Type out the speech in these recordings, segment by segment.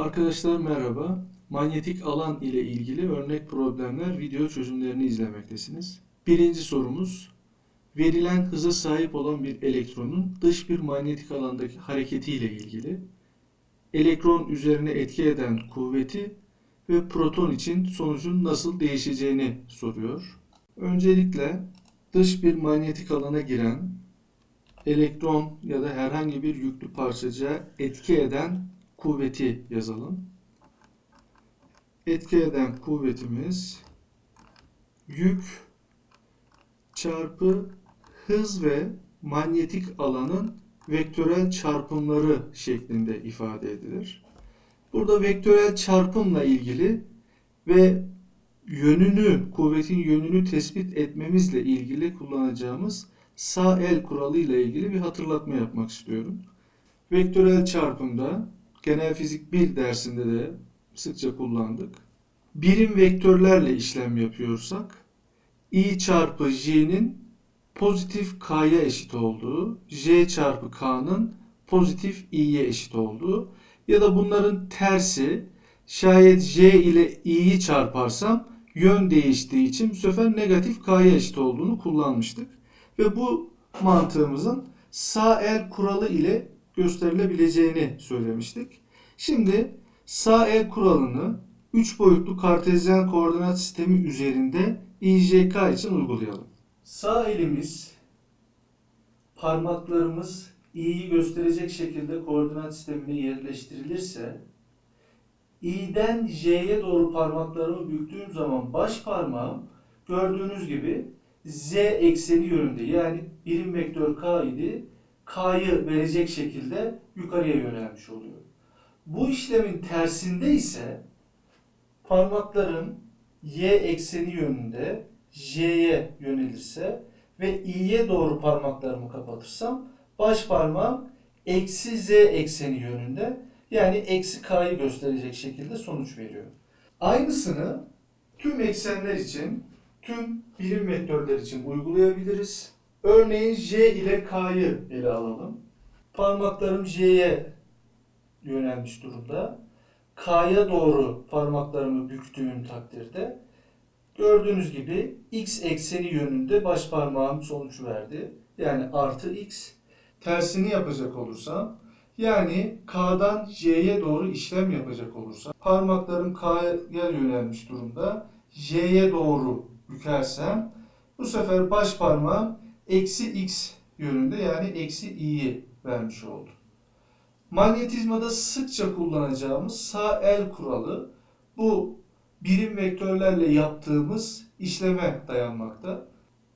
Arkadaşlar merhaba. Manyetik alan ile ilgili örnek problemler video çözümlerini izlemektesiniz. Birinci sorumuz, verilen hıza sahip olan bir elektronun dış bir manyetik alandaki hareketiyle ilgili, elektron üzerine etki eden kuvveti ve proton için sonucun nasıl değişeceğini soruyor. Öncelikle dış bir manyetik alana giren elektron ya da herhangi bir yüklü parçacığa etki eden kuvveti yazalım. Etki eden kuvvetimiz yük çarpı hız ve manyetik alanın vektörel çarpımları şeklinde ifade edilir. Burada vektörel çarpımla ilgili ve yönünü, kuvvetin yönünü tespit etmemizle ilgili kullanacağımız sağ el kuralı ile ilgili bir hatırlatma yapmak istiyorum. Vektörel çarpımda genel fizik 1 dersinde de sıkça kullandık. Birim vektörlerle işlem yapıyorsak i çarpı j'nin pozitif k'ya eşit olduğu, j çarpı k'nın pozitif i'ye eşit olduğu ya da bunların tersi şayet j ile i'yi çarparsam yön değiştiği için bu sefer negatif k'ya eşit olduğunu kullanmıştık. Ve bu mantığımızın sağ el kuralı ile gösterilebileceğini söylemiştik. Şimdi sağ el kuralını 3 boyutlu kartezyen koordinat sistemi üzerinde IJK için uygulayalım. Sağ elimiz parmaklarımız i'yi gösterecek şekilde koordinat sistemine yerleştirilirse i'den j'ye doğru parmaklarımı büktüğüm zaman baş parmağım gördüğünüz gibi z ekseni yönünde yani birim vektör k idi k'yı verecek şekilde yukarıya yönelmiş oluyor. Bu işlemin tersinde ise parmaklarım y ekseni yönünde j'ye yönelirse ve i'ye doğru parmaklarımı kapatırsam baş parmağım eksi z ekseni yönünde yani eksi k'yı gösterecek şekilde sonuç veriyor. Aynısını tüm eksenler için, tüm birim vektörler için uygulayabiliriz. Örneğin j ile k'yı ele alalım. Parmaklarım j'ye yönelmiş durumda. K'ya doğru parmaklarımı büktüğüm takdirde gördüğünüz gibi x ekseni yönünde baş parmağım sonuç verdi. Yani artı x. Tersini yapacak olursam yani K'dan J'ye doğru işlem yapacak olursam parmaklarım K'ya yönelmiş durumda. J'ye doğru bükersem bu sefer baş parmağım eksi x yönünde yani eksi i'yi vermiş oldu. Manyetizmada sıkça kullanacağımız sağ el kuralı bu birim vektörlerle yaptığımız işleme dayanmakta.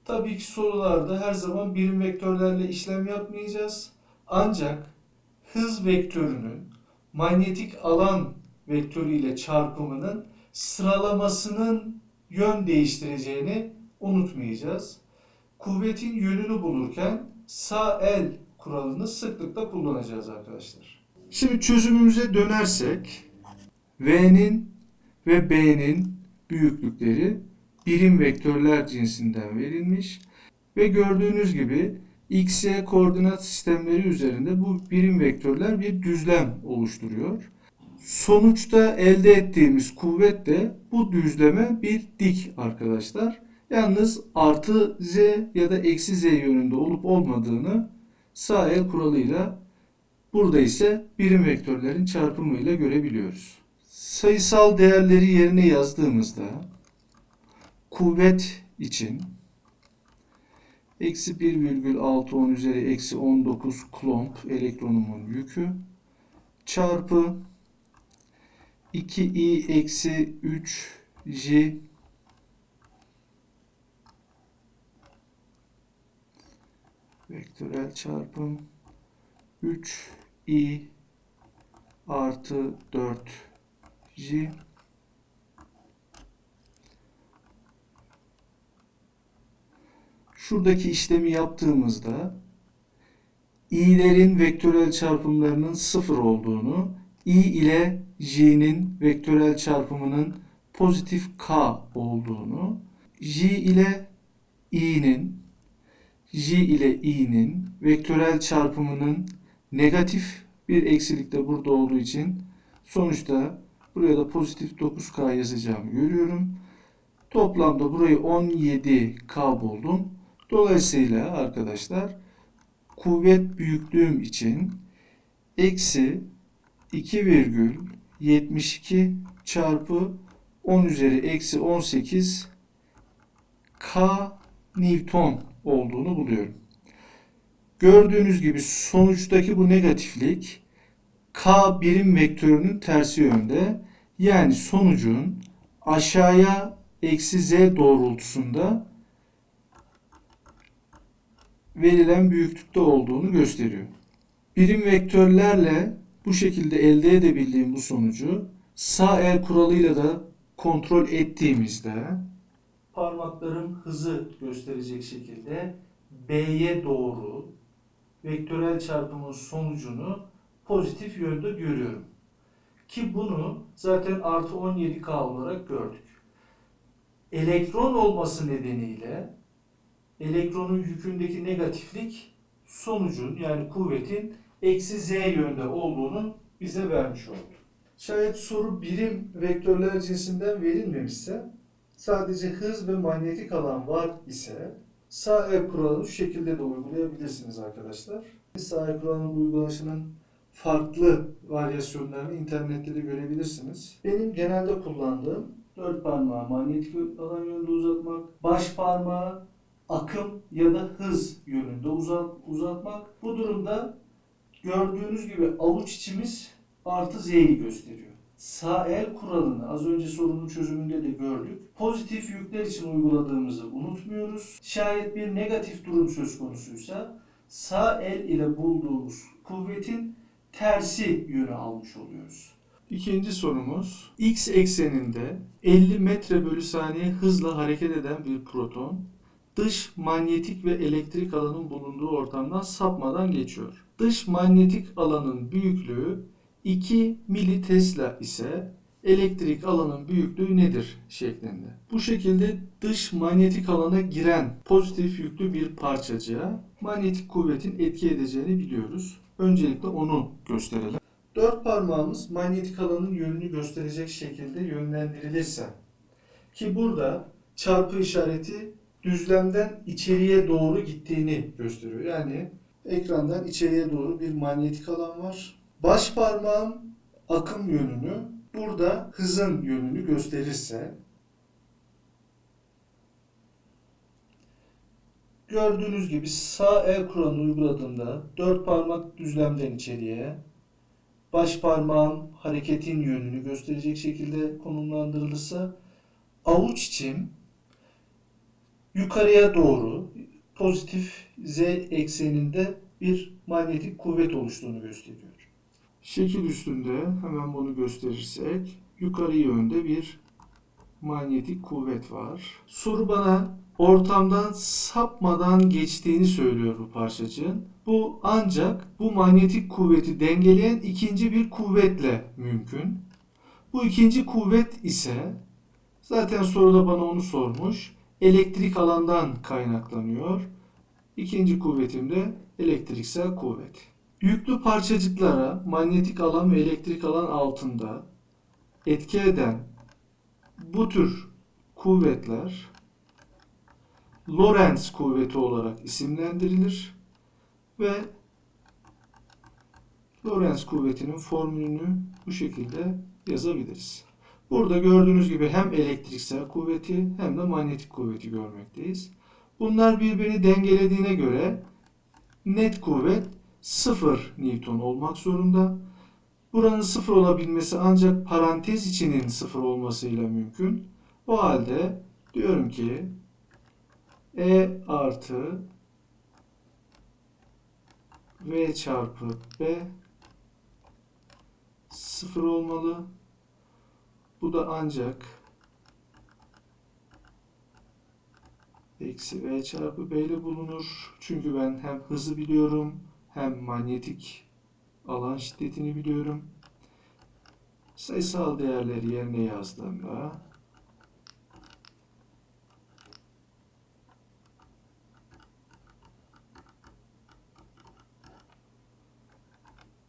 Tabii ki sorularda her zaman birim vektörlerle işlem yapmayacağız. Ancak hız vektörünün manyetik alan vektörüyle çarpımının sıralamasının yön değiştireceğini unutmayacağız. Kuvvetin yönünü bulurken sağ el kuralını sıklıkla kullanacağız arkadaşlar. Şimdi çözümümüze dönersek V'nin ve B'nin büyüklükleri birim vektörler cinsinden verilmiş ve gördüğünüz gibi x, koordinat sistemleri üzerinde bu birim vektörler bir düzlem oluşturuyor. Sonuçta elde ettiğimiz kuvvet de bu düzleme bir dik arkadaşlar. Yalnız artı z ya da eksi z yönünde olup olmadığını sağ el kuralıyla burada ise birim vektörlerin çarpımıyla görebiliyoruz. Sayısal değerleri yerine yazdığımızda kuvvet için eksi 1,610 üzeri eksi 19 klomp elektronumun yükü çarpı 2i eksi 3 j vektörel çarpım 3 i artı 4 j. Şuradaki işlemi yaptığımızda i'lerin vektörel çarpımlarının sıfır olduğunu, i ile j'nin vektörel çarpımının pozitif k olduğunu, j ile i'nin j ile i'nin vektörel çarpımının negatif bir eksilik burada olduğu için Sonuçta buraya da pozitif 9K yazacağımı görüyorum. Toplamda burayı 17K buldum. Dolayısıyla arkadaşlar kuvvet büyüklüğüm için eksi 2,72 çarpı 10 üzeri eksi 18 K Newton olduğunu buluyorum. Gördüğünüz gibi sonuçtaki bu negatiflik K birim vektörünün tersi yönde. Yani sonucun aşağıya eksi z doğrultusunda verilen büyüklükte olduğunu gösteriyor. Birim vektörlerle bu şekilde elde edebildiğim bu sonucu sağ el kuralıyla da kontrol ettiğimizde parmaklarım hızı gösterecek şekilde B'ye doğru vektörel çarpımın sonucunu pozitif yönde görüyorum. Ki bunu zaten artı 17K olarak gördük. Elektron olması nedeniyle elektronun yükündeki negatiflik sonucun yani kuvvetin eksi z yönde olduğunu bize vermiş oldu. Şayet soru birim vektörler cinsinden verilmemişse sadece hız ve manyetik alan var ise sağ el kuralını şu şekilde de uygulayabilirsiniz arkadaşlar. Sağ el kuralının uygulanışının farklı varyasyonlarını internette de görebilirsiniz. Benim genelde kullandığım dört parmağı manyetik alan yönünde uzatmak, baş parmağı akım ya da hız yönünde uzat, uzatmak. Bu durumda gördüğünüz gibi avuç içimiz artı z'yi gösteriyor. Sağ el kuralını az önce sorunun çözümünde de gördük. Pozitif yükler için uyguladığımızı unutmuyoruz. Şayet bir negatif durum söz konusuysa sağ el ile bulduğumuz kuvvetin tersi yönü almış oluyoruz. İkinci sorumuz x ekseninde 50 metre bölü saniye hızla hareket eden bir proton dış manyetik ve elektrik alanın bulunduğu ortamdan sapmadan geçiyor. Dış manyetik alanın büyüklüğü 2 mili Tesla ise elektrik alanın büyüklüğü nedir şeklinde. Bu şekilde dış manyetik alana giren pozitif yüklü bir parçacığa manyetik kuvvetin etki edeceğini biliyoruz. Öncelikle onu gösterelim. Dört parmağımız manyetik alanın yönünü gösterecek şekilde yönlendirilirse ki burada çarpı işareti düzlemden içeriye doğru gittiğini gösteriyor. Yani ekrandan içeriye doğru bir manyetik alan var. Baş parmağım akım yönünü, burada hızın yönünü gösterirse gördüğünüz gibi sağ el kuralını uyguladığımda dört parmak düzlemden içeriye, baş parmağım hareketin yönünü gösterecek şekilde konumlandırılırsa avuç içim yukarıya doğru pozitif z ekseninde bir manyetik kuvvet oluştuğunu gösteriyor. Şekil üstünde hemen bunu gösterirsek yukarı yönde bir manyetik kuvvet var. Soru bana ortamdan sapmadan geçtiğini söylüyor bu parçacığın. Bu ancak bu manyetik kuvveti dengeleyen ikinci bir kuvvetle mümkün. Bu ikinci kuvvet ise zaten soruda bana onu sormuş. Elektrik alandan kaynaklanıyor. İkinci kuvvetim de elektriksel kuvvet. Yüklü parçacıklara manyetik alan ve elektrik alan altında etki eden bu tür kuvvetler Lorentz kuvveti olarak isimlendirilir ve Lorentz kuvvetinin formülünü bu şekilde yazabiliriz. Burada gördüğünüz gibi hem elektriksel kuvveti hem de manyetik kuvveti görmekteyiz. Bunlar birbirini dengelediğine göre net kuvvet 0 Newton olmak zorunda. Buranın 0 olabilmesi ancak parantez içinin 0 olmasıyla mümkün. O halde diyorum ki E artı V çarpı B 0 olmalı. Bu da ancak eksi V çarpı B ile bulunur. Çünkü ben hem hızı biliyorum hem manyetik alan şiddetini biliyorum. Sayısal değerleri yerine yazdığımda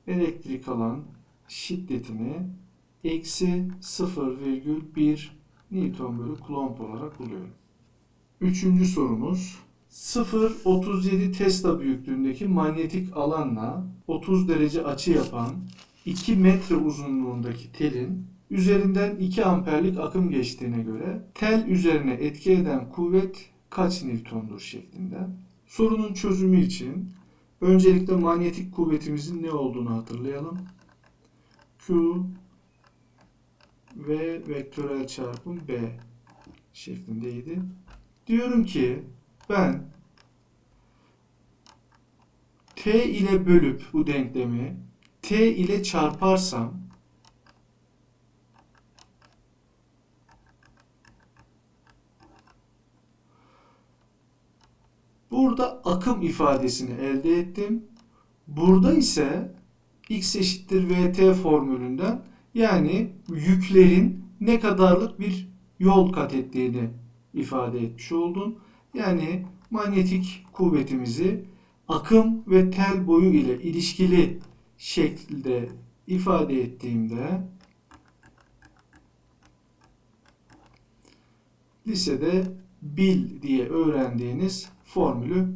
elektrik alan şiddetini eksi 0,1 Newton bölü Coulomb olarak buluyorum. Üçüncü sorumuz 0,37 Tesla büyüklüğündeki manyetik alanla 30 derece açı yapan 2 metre uzunluğundaki telin üzerinden 2 amperlik akım geçtiğine göre tel üzerine etki eden kuvvet kaç Newton'dur şeklinde. Sorunun çözümü için öncelikle manyetik kuvvetimizin ne olduğunu hatırlayalım. Q v vektörel çarpım B şeklindeydi. Diyorum ki ben T ile bölüp bu denklemi T ile çarparsam Burada akım ifadesini elde ettim. Burada ise x eşittir vt formülünden yani yüklerin ne kadarlık bir yol kat ettiğini ifade etmiş oldum. Yani manyetik kuvvetimizi akım ve tel boyu ile ilişkili şekilde ifade ettiğimde lisede bil diye öğrendiğiniz formülü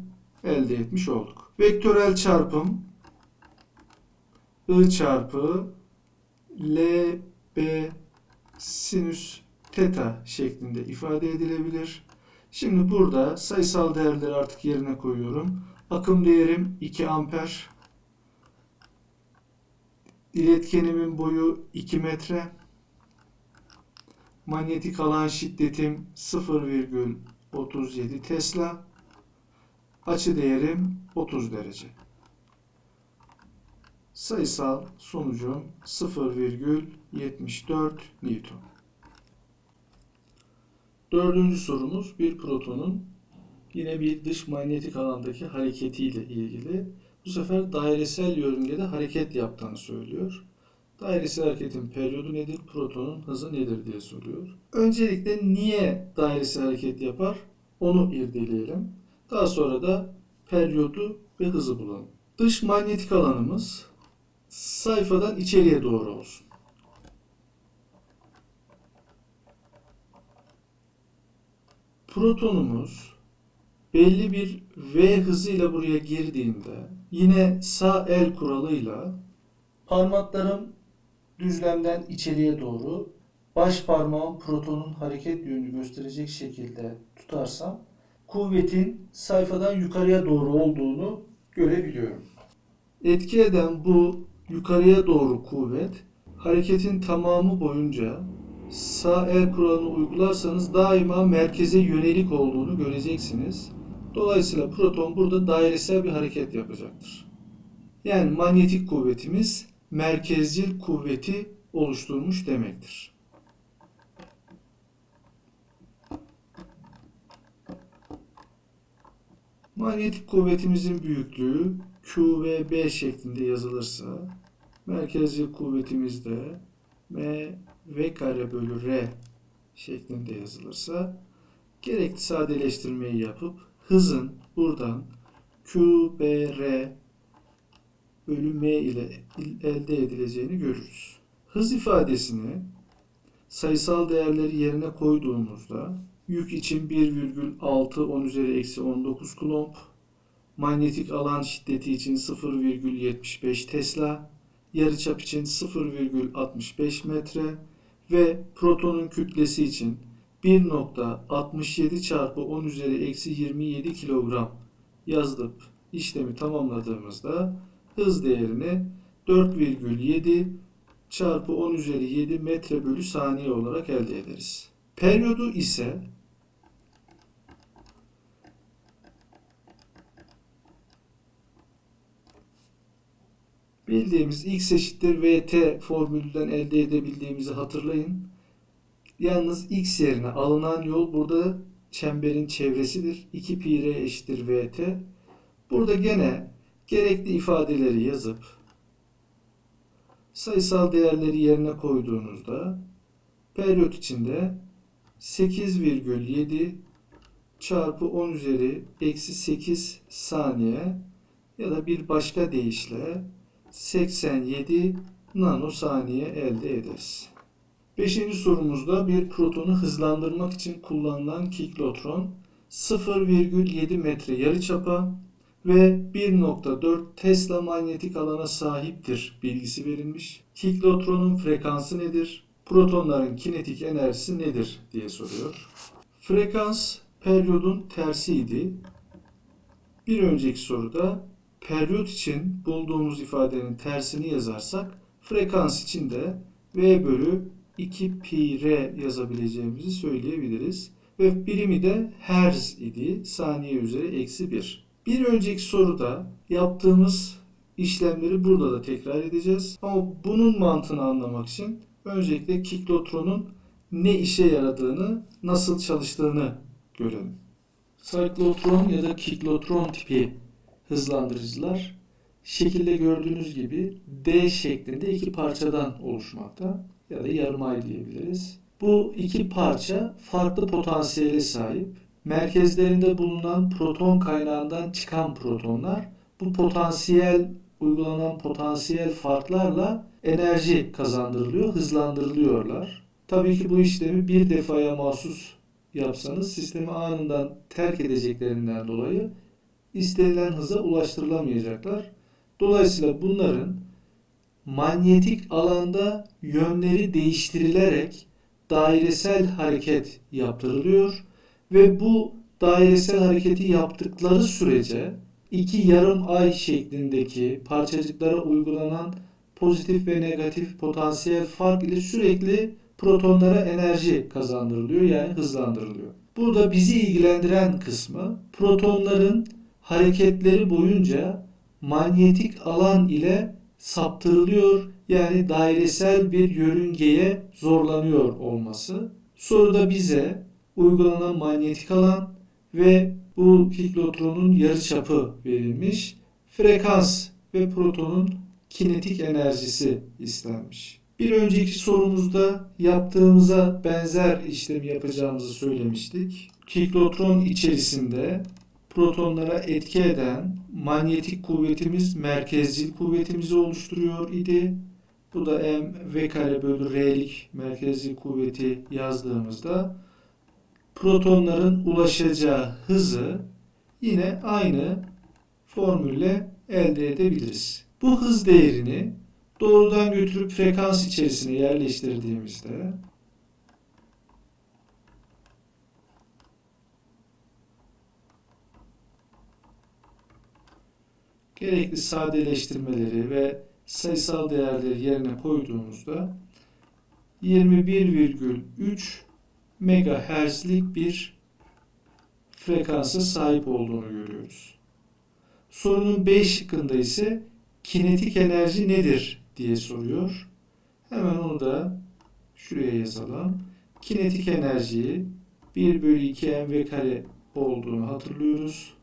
elde etmiş olduk. Vektörel çarpım I çarpı L B sinüs teta şeklinde ifade edilebilir. Şimdi burada sayısal değerleri artık yerine koyuyorum. Akım değerim 2 amper. İletkenimin boyu 2 metre. Manyetik alan şiddetim 0,37 Tesla. Açı değerim 30 derece. Sayısal sonucum 0,74 Newton. Dördüncü sorumuz bir protonun yine bir dış manyetik alandaki hareketiyle ilgili. Bu sefer dairesel yörüngede hareket yaptığını söylüyor. Dairesel hareketin periyodu nedir, protonun hızı nedir diye soruyor. Öncelikle niye dairesel hareket yapar onu irdeleyelim. Daha sonra da periyodu ve hızı bulalım. Dış manyetik alanımız sayfadan içeriye doğru olsun. Protonumuz belli bir v hızıyla buraya girdiğinde yine sağ el kuralıyla parmaklarım düzlemden içeriye doğru baş parmağım protonun hareket yönünü gösterecek şekilde tutarsam kuvvetin sayfadan yukarıya doğru olduğunu görebiliyorum. Etki eden bu yukarıya doğru kuvvet hareketin tamamı boyunca sağ el kuralını uygularsanız daima merkeze yönelik olduğunu göreceksiniz. Dolayısıyla proton burada dairesel bir hareket yapacaktır. Yani manyetik kuvvetimiz merkezcil kuvveti oluşturmuş demektir. Manyetik kuvvetimizin büyüklüğü Q ve B şeklinde yazılırsa merkezcil kuvvetimiz de M V kare bölü R şeklinde yazılırsa gerekli sadeleştirmeyi yapıp hızın buradan Q, B, R bölü M ile elde edileceğini görürüz. Hız ifadesini sayısal değerleri yerine koyduğumuzda yük için 1,6 10 üzeri eksi 19 kulomb, manyetik alan şiddeti için 0,75 Tesla, yarıçap için 0,65 metre ve protonun kütlesi için 1.67 çarpı 10 üzeri eksi 27 kilogram yazılıp işlemi tamamladığımızda hız değerini 4,7 çarpı 10 üzeri 7 metre bölü saniye olarak elde ederiz. Periyodu ise bildiğimiz x eşittir vt formülünden elde edebildiğimizi hatırlayın. Yalnız x yerine alınan yol burada çemberin çevresidir. 2 pi r eşittir vt. Burada gene gerekli ifadeleri yazıp sayısal değerleri yerine koyduğunuzda periyot içinde 8,7 çarpı 10 üzeri eksi 8 saniye ya da bir başka deyişle 87 nanosaniye elde ederiz. Beşinci sorumuzda bir protonu hızlandırmak için kullanılan kiklotron 0,7 metre yarıçapa ve 1.4 Tesla manyetik alana sahiptir bilgisi verilmiş. Kiklotronun frekansı nedir? Protonların kinetik enerjisi nedir diye soruyor. Frekans periyodun tersiydi. Bir önceki soruda periyot için bulduğumuz ifadenin tersini yazarsak frekans için de V bölü 2 pi r yazabileceğimizi söyleyebiliriz. Ve birimi de hertz idi. Saniye üzeri eksi 1. Bir önceki soruda yaptığımız işlemleri burada da tekrar edeceğiz. Ama bunun mantığını anlamak için öncelikle kiklotronun ne işe yaradığını, nasıl çalıştığını görelim. Siklotron ya da kiklotron tipi hızlandırıcılar şekilde gördüğünüz gibi D şeklinde iki parçadan oluşmakta ya da yarımay diyebiliriz. Bu iki parça farklı potansiyele sahip. Merkezlerinde bulunan proton kaynağından çıkan protonlar bu potansiyel uygulanan potansiyel farklarla enerji kazandırılıyor, hızlandırılıyorlar. Tabii ki bu işlemi bir defaya mahsus yapsanız sistemi anından terk edeceklerinden dolayı istenilen hıza ulaştırılamayacaklar. Dolayısıyla bunların manyetik alanda yönleri değiştirilerek dairesel hareket yaptırılıyor ve bu dairesel hareketi yaptıkları sürece iki yarım ay şeklindeki parçacıklara uygulanan pozitif ve negatif potansiyel fark ile sürekli protonlara enerji kazandırılıyor yani hızlandırılıyor. Burada bizi ilgilendiren kısmı protonların hareketleri boyunca manyetik alan ile saptırılıyor yani dairesel bir yörüngeye zorlanıyor olması. Soruda bize uygulanan manyetik alan ve bu kiklotronun yarıçapı verilmiş. Frekans ve protonun kinetik enerjisi istenmiş. Bir önceki sorumuzda yaptığımıza benzer işlemi yapacağımızı söylemiştik. Kiklotron içerisinde protonlara etki eden manyetik kuvvetimiz merkezcil kuvvetimizi oluşturuyor idi. Bu da m v kare bölü r'lik merkezcil kuvveti yazdığımızda protonların ulaşacağı hızı yine aynı formülle elde edebiliriz. Bu hız değerini doğrudan götürüp frekans içerisine yerleştirdiğimizde gerekli sadeleştirmeleri ve sayısal değerleri yerine koyduğumuzda 21,3 megahertzlik bir frekansa sahip olduğunu görüyoruz. Sorunun B şıkkında ise kinetik enerji nedir diye soruyor. Hemen onu da şuraya yazalım. Kinetik enerjiyi 1 bölü 2 mv kare olduğunu hatırlıyoruz.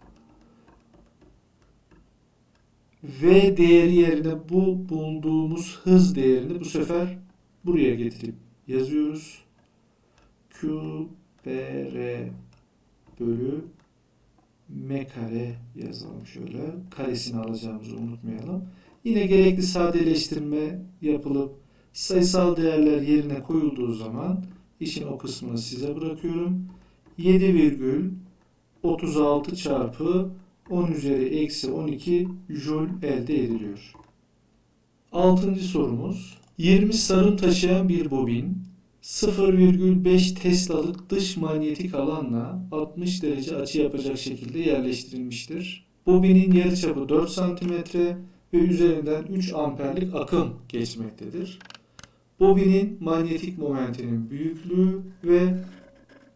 V değeri yerine bu bulduğumuz hız değerini bu sefer buraya getirip yazıyoruz. Q B R bölü M kare yazalım şöyle. Karesini alacağımızı unutmayalım. Yine gerekli sadeleştirme yapılıp sayısal değerler yerine koyulduğu zaman işin o kısmını size bırakıyorum. 7,36 çarpı 10 üzeri eksi 12 joule elde ediliyor. Altıncı sorumuz. 20 sarım taşıyan bir bobin 0,5 Tesla'lık dış manyetik alanla 60 derece açı yapacak şekilde yerleştirilmiştir. Bobinin yarıçapı 4 cm ve üzerinden 3 amperlik akım geçmektedir. Bobinin manyetik momentinin büyüklüğü ve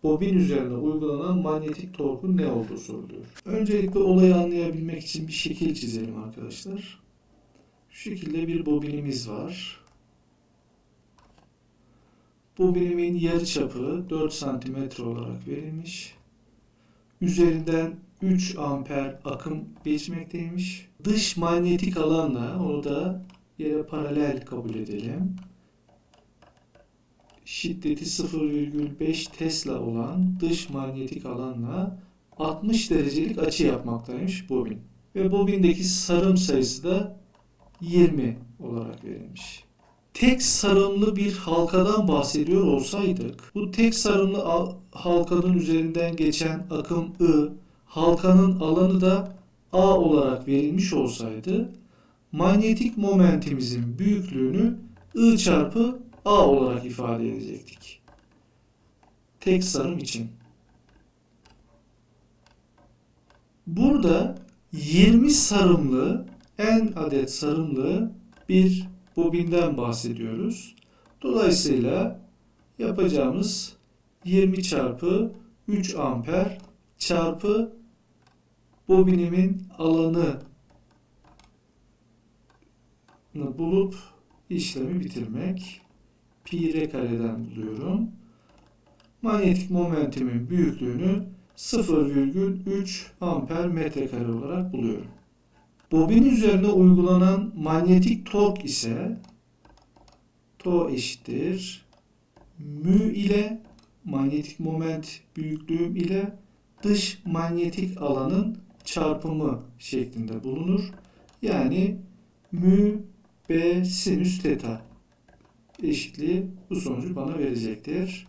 bobin üzerine uygulanan manyetik torkun ne olduğu soruluyor. Öncelikle olayı anlayabilmek için bir şekil çizelim arkadaşlar. Şu şekilde bir bobinimiz var. Bobinimin yarıçapı 4 cm olarak verilmiş. Üzerinden 3 amper akım geçmekteymiş. Dış manyetik alanla onu da yere paralel kabul edelim. Şiddeti 0,5 Tesla olan dış manyetik alanla 60 derecelik açı yapmaktaymış bobin. Ve bobindeki sarım sayısı da 20 olarak verilmiş. tek sarımlı bir halkadan bahsediyor olsaydık, bu tek sarımlı al- halkanın üzerinden geçen akım I, halkanın alanı da A olarak verilmiş olsaydı, manyetik momentimizin büyüklüğünü I çarpı A olarak ifade edecektik. Tek sarım için. Burada 20 sarımlı, en adet sarımlı bir bobinden bahsediyoruz. Dolayısıyla yapacağımız 20 çarpı 3 amper çarpı bobinimin alanı bulup işlemi bitirmek. Pi r kareden buluyorum. Manyetik momentimin büyüklüğünü 0,3 amper metrekare olarak buluyorum. Bobin üzerine uygulanan manyetik tork ise to eşittir mü ile manyetik moment büyüklüğüm ile dış manyetik alanın çarpımı şeklinde bulunur. Yani mü b sinüs teta eşitliği bu sonucu bana verecektir.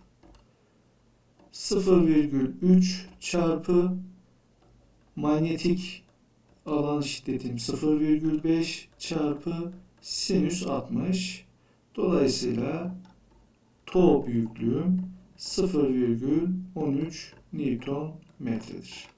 0,3 çarpı manyetik alan şiddetim 0,5 çarpı sinüs 60. Dolayısıyla to büyüklüğüm 0,13 Newton metredir.